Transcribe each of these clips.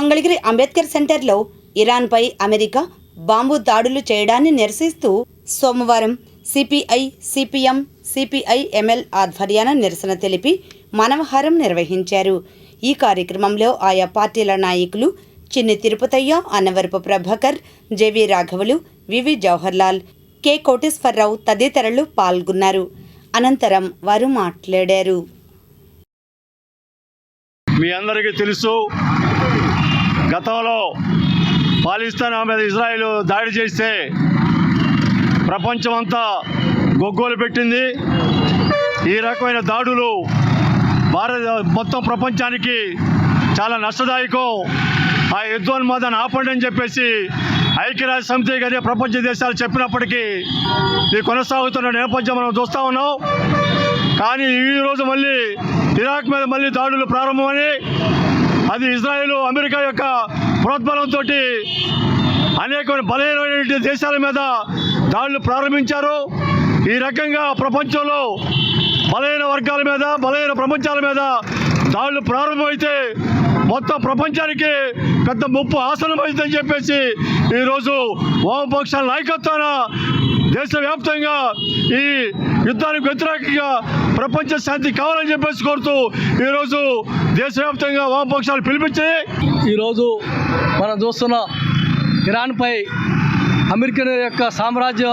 మంగళగిరి అంబేద్కర్ సెంటర్లో ఇరాన్పై America bomb దాడులు చేయడాన్ని నిరసిస్తూ సోమవారం సిపిఐ సిపిఎం సిపిఐ ఎంఎల్ ఆధ్వర్యాన నిరసన తెలిపి మనవహారం నిర్వహించారు. ఈ కార్యక్రమంలో ఆయా పార్టీల నాయకులు Chinni Tirupathaiah Annavarapu Prabhakar JV రాఘవులు VV Jawaharlal K Koteswararao తదితరులు పాల్గొన్నారు. అనంతరం వారు మాట్లాడారు. మీ అందరికీ తెలుసు గతంలో పాలిస్తాన్ మీద ఇజ్రాయిల్ దాడి చేస్తే ప్రపంచమంతా గొగ్గోలు పెట్టింది. ఈ రకమైన దాడులు భారత మొత్తం ప్రపంచానికి చాలా నష్టదాయకం. ఆ యుద్ధోన్మాదాన్ని ఆపండి అని చెప్పేసి ఐక్యరాజ్య సమితి గారి ప్రపంచ దేశాలు చెప్పినప్పటికీ ఇది కొనసాగుతున్న నేపథ్యం మనం చూస్తూ ఉన్నాం. కానీ ఈ రోజు మళ్ళీ ఇరాక్ మీద మళ్ళీ దాడులు ప్రారంభమని అది ఇజ్రాయెల్ అమెరికా యొక్క ప్రోద్బలంతో అనేక బలహీనమైన దేశాల మీద దాడులు ప్రారంభించారు. ఈ రకంగా ప్రపంచంలో బలహీన వర్గాల మీద బలహీన ప్రపంచాల మీద దాడులు ప్రారంభమైతే మొత్తం ప్రపంచానికి పెద్ద ముప్పు ఆసనమైందని చెప్పేసి ఈరోజు వామపక్షాల నాయకత్వాన దేశవ్యాప్తంగా ఈ యుద్ధానికి వ్యతిరేకంగా ప్రపంచ శాంతి కావాలని చెప్పేసి కోరుతూ ఈరోజు దేశవ్యాప్తంగా వామపక్షాలు పిలిపించి ఈరోజు మనం చూస్తున్న ఇరాన్పై అమెరికన్ యొక్క సామ్రాజ్య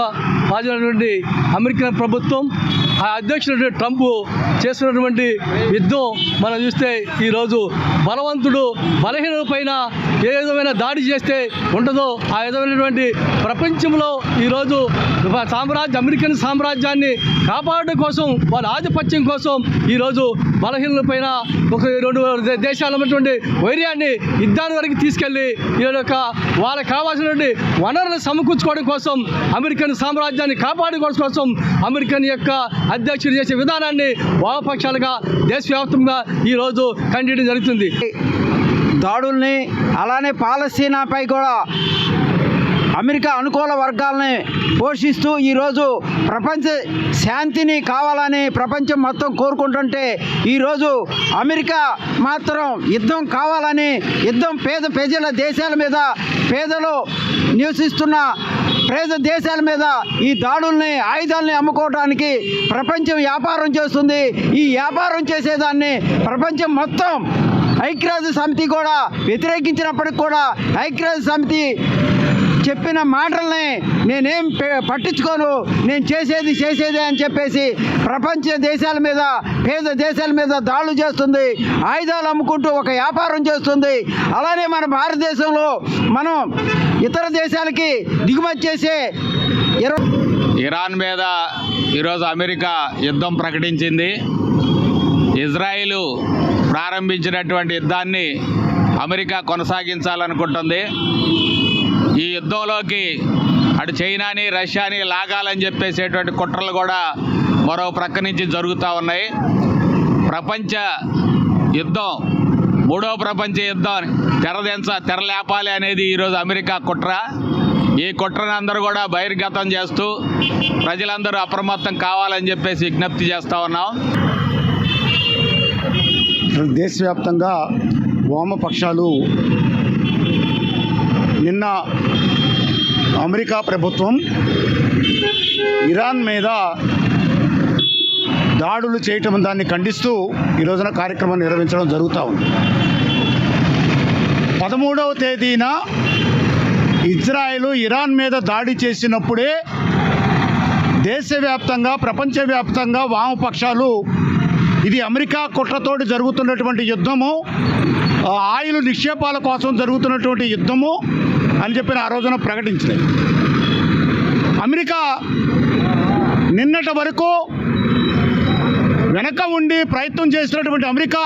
వాదమైనటువంటి అమెరికన్ ప్రభుత్వం ఆ అధ్యక్షుడు ట్రంప్ చేస్తున్నటువంటి యుద్ధం మనం చూస్తే ఈరోజు బలవంతుడు బలహీనుల పైన ఏ విధమైన దాడి చేస్తే ఉంటుందో ఆ విధమైనటువంటి ప్రపంచంలో ఈరోజు సామ్రాజ్య అమెరికన్ సామ్రాజ్యాన్ని కాపాడడం కోసం వాళ్ళ ఆధిపత్యం కోసం ఈరోజు బలహీనుల పైన ఒక రెండు దేశాల దేశాలు ఉన్నటువంటి వైర్యాన్ని యుద్ధాన్ని వరకు తీసుకెళ్ళి ఈ యొక్క వాళ్ళకి కావాల్సినటువంటి వనరులను సమకూర్చుకోవడం కోసం అమెరికన్ సామ్రాజ్యాన్ని కాపాడుకోవడం కోసం అమెరికన్ యొక్క అధ్యక్షుడు చేసే విధానాన్ని వామపక్షాలుగా దేశవ్యాప్తంగా ఈరోజు ఖండించడం జరుగుతుంది. దాడుల్ని అలానే పాలస్తీనాపై కూడా అమెరికా అనుకూల వర్గాలని పోషిస్తూ ఈరోజు ప్రపంచ శాంతిని కావాలని ప్రపంచం మొత్తం కోరుకుంటుంటే ఈరోజు అమెరికా మాత్రం యుద్ధం కావాలని యుద్ధం పేద ప్రజల దేశాల మీద పేదలు నివసిస్తున్న పేద దేశాల మీద ఈ దాడుల్ని ఆయుధాలని అమ్ముకోవడానికి ప్రపంచం వ్యాపారం చేస్తుంది. ఈ వ్యాపారం చేసేదాన్ని ప్రపంచం మొత్తం ఐక్యరాజ్య సమితి కూడా వ్యతిరేకించినప్పటికి కూడా ఐక్యరాజ్య సమితి చెప్పిన మాటల్ని నేనేం పట్టించుకోను. నేను చేసేది చేసేది అని చెప్పేసి ప్రపంచ దేశాల మీద పేద దేశాల మీద దాడులు చేస్తుంది. ఆయుధాలు అమ్ముకుంటూ ఒక వ్యాపారం చేస్తుంది. అలానే మన భారతదేశంలో మనం ఇతర దేశాలకి దిగుమతి చేసే ఇరాన్ మీద ఈరోజు అమెరికా యుద్ధం ప్రకటించింది. ప్రారంభించినటువంటి యుద్ధాన్ని అమెరికా కొనసాగించాలనుకుంటుంది. ఈ యుద్ధంలోకి అటు చైనాని రష్యాని లాగాలని చెప్పేసేటువంటి కుట్రలు కూడా మరో ప్రక్క నుంచి జరుగుతూ ఉన్నాయి. ప్రపంచ యుద్ధం మూడో ప్రపంచ యుద్ధం తెరదెంచ తెరలేపాలి అనేది ఈరోజు అమెరికా కుట్ర. ఈ కుట్రను అందరూ కూడా బహిర్గతం చేస్తూ ప్రజలందరూ అప్రమత్తం కావాలని చెప్పేసి విజ్ఞప్తి చేస్తూ ఉన్నాం. దేశవ్యాప్తంగా వామపక్షాలు నిన్న అమెరికా ప్రభుత్వం ఇరాన్ మీద దాడులు చేయటం దాన్ని ఖండిస్తూ ఈ రోజున కార్యక్రమం నిర్వహించడం జరుగుతూ ఉంది. పదమూడవ తేదీన ఇజ్రాయెల్ ఇరాన్ మీద దాడి చేసినప్పుడే దేశవ్యాప్తంగా ప్రపంచవ్యాప్తంగా వామపక్షాలు ఇది అమెరికా కుట్రతోటి జరుగుతున్నటువంటి యుద్ధము. ఆయిల్ నిక్షేపాల కోసం జరుగుతున్నటువంటి యుద్ధము అని చెప్పి ఆ రోజున ప్రకటించినాయి. అమెరికా నిన్నటి వరకు వెనక ఉండి ప్రయత్నం చేసినటువంటి అమెరికా